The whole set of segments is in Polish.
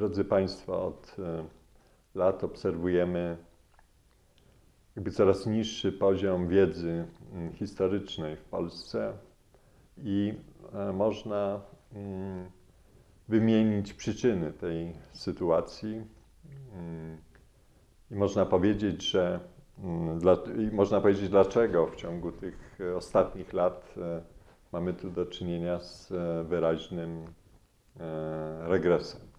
Drodzy Państwo, od e, lat obserwujemy jakby coraz niższy poziom wiedzy historycznej w Polsce i e, można wymienić przyczyny tej sytuacji. I można powiedzieć, że i można powiedzieć, dlaczego w ciągu tych e, ostatnich lat mamy tu do czynienia z wyraźnym regresem.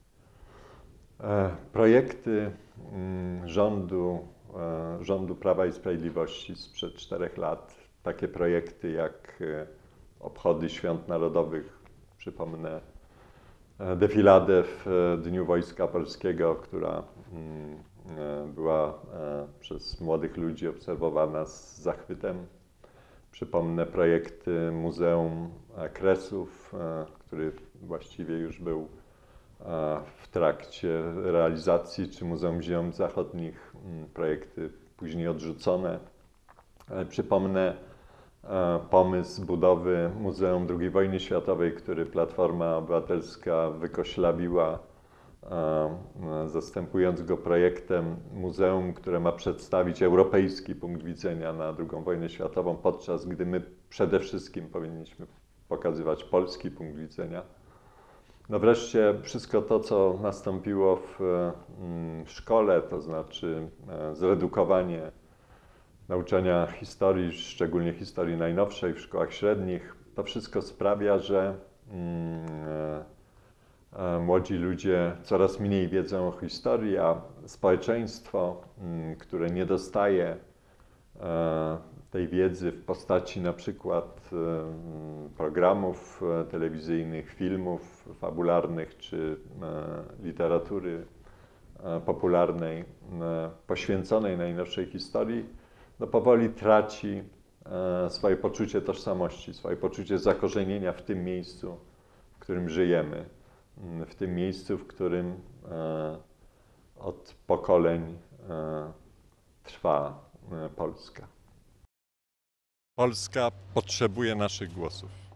E, Projekty mm, rządu, e, rządu Prawa i Sprawiedliwości sprzed czterech lat, takie projekty jak e, obchody świąt narodowych, przypomnę defiladę w Dniu Wojska Polskiego, która mm, była przez młodych ludzi obserwowana z zachwytem. Przypomnę projekty Muzeum Kresów, który właściwie już był w trakcie realizacji, czy Muzeum Ziem Zachodnich, m, projekty później odrzucone. E, Przypomnę e, pomysł budowy Muzeum II Wojny Światowej, który Platforma Obywatelska wykoślawiła, e, e, zastępując go projektem muzeum, które ma przedstawić europejski punkt widzenia na II wojnę światową, podczas gdy my przede wszystkim powinniśmy pokazywać polski punkt widzenia. No wreszcie wszystko to, co nastąpiło w mm, szkole, to znaczy e, zredukowanie nauczania historii, szczególnie historii najnowszej w szkołach średnich, to wszystko sprawia, że mm, e, e, młodzi ludzie coraz mniej wiedzą o historii, a społeczeństwo, mm, które nie dostaje tej wiedzy w postaci na przykład programów e, telewizyjnych, filmów fabularnych czy e, literatury e, popularnej poświęconej najnowszej historii, no powoli traci swoje poczucie tożsamości, swoje poczucie zakorzenienia w tym miejscu, w którym żyjemy, w tym miejscu, w którym od pokoleń trwa Polska. Polska potrzebuje naszych głosów.